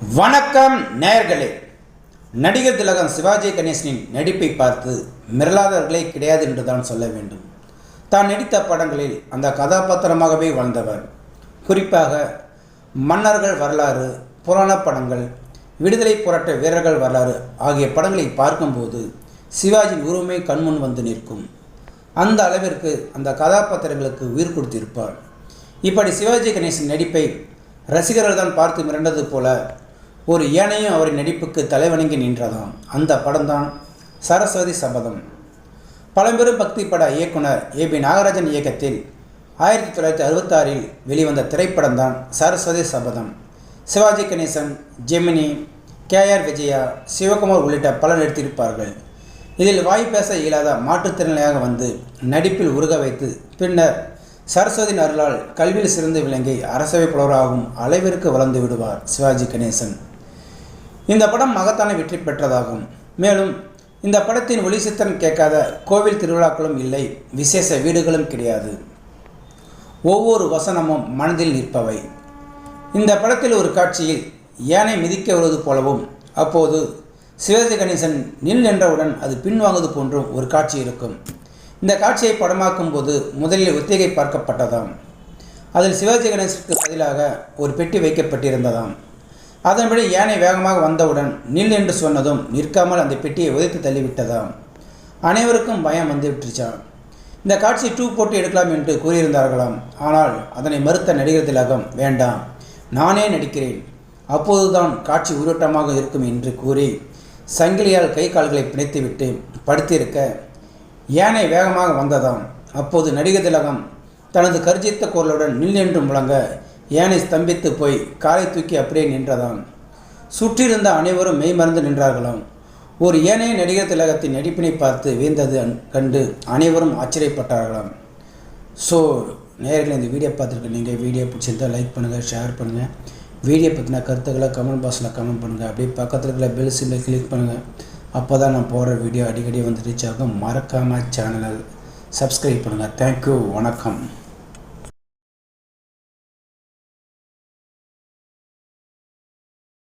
வணக்கம் நேயர்களே. நடிகர் திலகம் சிவாஜி கணேசனின் நடிப்பை பார்த்து மிரளாதவர்களே கிடையாது என்று தான் சொல்ல வேண்டும். தான் நடித்த படங்களில் அந்த கதாபாத்திரமாகவே வாழ்ந்தவர். குறிப்பாக மன்னர்கள் வரலாறு புராண படங்கள் விடுதலை போராட்ட வீரர்கள் வரலாறு ஆகிய படங்களை பார்க்கும்போது சிவாஜியின் உருவமே கண்முன் வந்து நிற்கும். அந்த அளவிற்கு அந்த கதாபாத்திரங்களுக்கு உயிர் கொடுத்திருப்பார். இப்படி சிவாஜி கணேசன் நடிப்பை ரசிகர்கள் தான் பார்த்து மிரண்டது போல ஒரு ஏனையும் அவரின் நடிப்புக்கு தலைவணங்கி நின்றதாம். அந்த படம்தான் சரஸ்வதி சபதம். பழம்பெரும் பக்தி பட இயக்குனர் ஏ பி நாகராஜன் இயக்கத்தில் ஆயிரத்தி தொள்ளாயிரத்தி அறுபத்தாறில் வெளிவந்த திரைப்படம்தான் சரஸ்வதி சபதம். சிவாஜி கணேசன் ஜெமினி கே ஆர் விஜயா சிவகுமார் உள்ளிட்ட பலர் நடித்திருப்பார்கள். இதில் வாய் பேச இயலாத மாற்றுத்திறனாளியாக வந்து நடிப்பில் உருக வைத்து பின்னர் சரஸ்வதி அருளால் கல்வியில் சிறந்து விளங்கி அரசவை புலவராகும் அளவிற்கு வளர்ந்து விடுவார் சிவாஜி கணேசன். இந்த படம் மகத்தான வெற்றி பெற்றதாகும். மேலும் இந்த படத்தின் ஒளி சித்திரம் கேட்காத கோவில் திருவிழாக்களும் இல்லை விசேஷ வீடுகளும் கிடையாது. ஒவ்வொரு வசனமும் மனதில் நிற்பவை. இந்த படத்தில் ஒரு காட்சியில் யானை மிதிக்க வருவது போலவும் அப்போது சிவாஜி கணேசன் நில் நின்றவுடன் அது பின்வாங்குவது போன்றும் ஒரு காட்சி இருக்கும். இந்த காட்சியை படமாக்கும் போது முதலில் ஒத்திகை பார்க்கப்பட்டதாம். அதில் சிவாஜி கணேசனுக்கு பதிலாக ஒரு பெட்டி வைக்கப்பட்டிருந்ததாம். அதன்படி யானை வேகமாக வந்தவுடன் நில் என்று சொன்னதும் நிற்காமல் அந்த பெட்டியை உதைத்து தள்ளிவிட்டதாம். அனைவருக்கும் பயம் வந்து விட்டுருச்சான் இந்த காட்சி டூ போட்டு எடுக்கலாம் என்று கூறியிருந்தார்களாம். ஆனால் அதனை மறுத்த நடிகர் திலகம் வேண்டாம் நானே நடிக்கிறேன். அப்போதுதான் காட்சி உயிரோட்டமாக இருக்கும் என்று கூறி சங்கிலியால் கை கால்களை பிணைத்துவிட்டு படுத்திருக்க யானை வேகமாக வந்ததாம். அப்போது நடிகர் திலகம் தனது கர்ஜித்த குரலுடன் நில் என்று முழங்க யானை ஸ்தம்பித்து போய் காலை தூக்கி அப்படியே நின்றதாம். சுற்றியிருந்த அனைவரும் மெய்மறந்து நின்றார்களாம். ஒரு ஏனைய நடிகர் திலகத்தின் நடிப்பினை பார்த்து வீழ்ந்தது கண்டு அனைவரும் ஆச்சரியப்பட்டார்களாம். ஸோ நேரில் இந்த வீடியோ பார்த்துருக்க நீங்கள் வீடியோ பிடிச்சிருந்தால் லைக் பண்ணுங்கள் ஷேர் பண்ணுங்கள் வீடியோ பற்றின கருத்துக்களை கமெண்ட் பாக்ஸில் கமெண்ட் பண்ணுங்கள் அப்படியே பக்கத்தில் இருக்கிற பெல் சிம்மில் கிளிக் பண்ணுங்கள் அப்போ தான் நான் போடுற வீடியோ அடிக்கடி வந்து ரீச் ஆகும். மறக்காமல் சேனலை சப்ஸ்கிரைப் பண்ணுங்கள் தேங்க்யூ வணக்கம்.